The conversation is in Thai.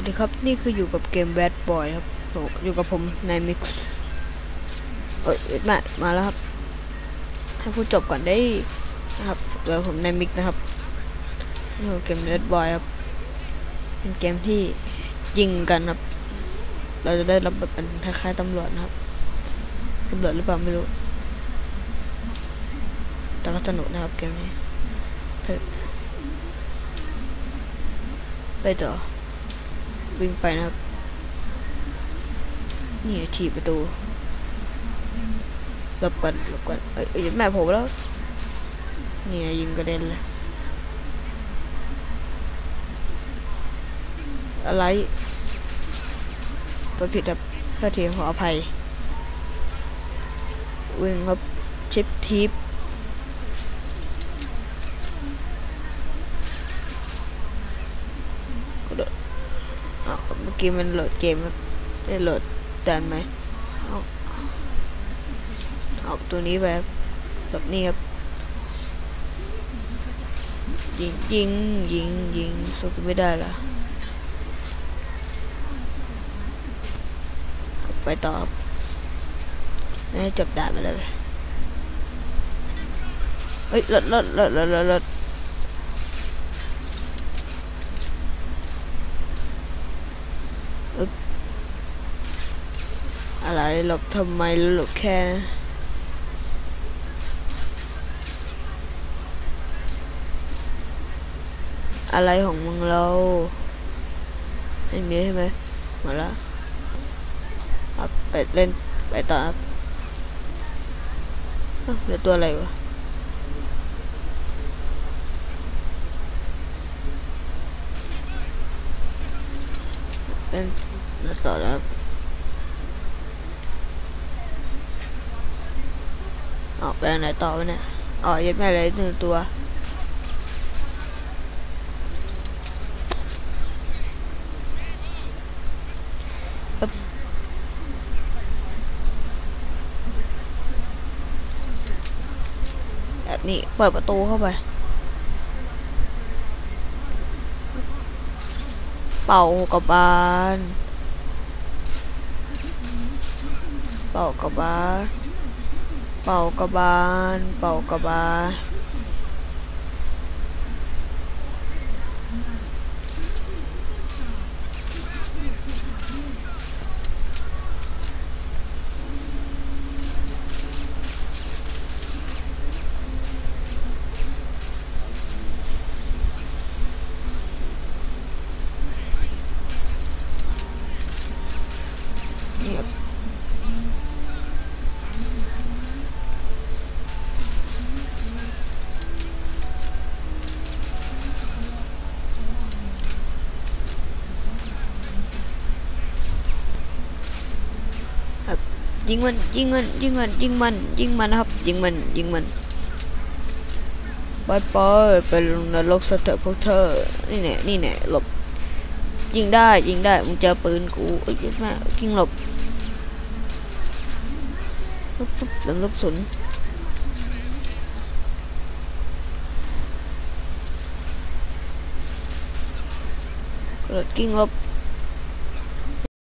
วัสดีครับนี่คืออยู่กับเกม Bad Boy ครับโอยู่กับผมนายมิกซ์เอ้ยมามาแล้วครับให้พูดจบก่อนได้นะครับเดี๋ยวผมนายมิกนะครับนี่คือเกม Bad Boy ครับเป็นเกมที่ยิงกันครับ เราจะได้รับบทเป็นคล้ายๆตำรวจนะครับตำรวจหรือเปล่าไม่รู้ แต่ก็สนุกนะครับเกมนี้ไปต่อ วิ่งไปนะครับ นี่ถีบประตูหลบกันหลบกันเอ้ยเอ้ยแม่ผมแล้ว นี่ยิงกระเด็นเลย อะไรตัวผิดครับเพื่อทีขออภัย วิ่งครับชิปทิปกระโดด อ้าวเมื่อกี้มันโหลดเกมครับได้โหลดแต่ไหมเอาเอาตัวนี้ไปครับแบบนี้ครับยิงยิงยิงยิงสู้กันไม่ได้ละไปต่อครับนี่จบดานไปเลยเฮ้ยรถรถรถรถรถรถอึ๊บ อะไรหลบทำไมหลบแค่อะไรของมึงเราไม่มีใช่ไหมหมดล้วครับไปเล่นไปต่อครับเอ้าเหลือตัวอะไรวะเล่นเล่นต่อแล้วครับ ออกไปทางไหนต่อวะเนี่ยอ๋อยังไม่อะไรหนึ่งตัวแบบนี้เปิดประตูเข้าไป เป่ากระบาลเป่ากระบาล เป่ากระบาล เป่ากระบาล ยิงมันยิงมันยิงมันยิงมันยิงมันนะครับยิงมันยิงมันไปไปไปลงนรกสเถอะพวกเธอนี่แน่นี่แน่หลบยิงได้ยิงได้มึงเจอปืนกูเอ้ยแม่ยิงหลบปุ๊บปุ๊บหลังลูกสุนกระโดดกิ้งหลบ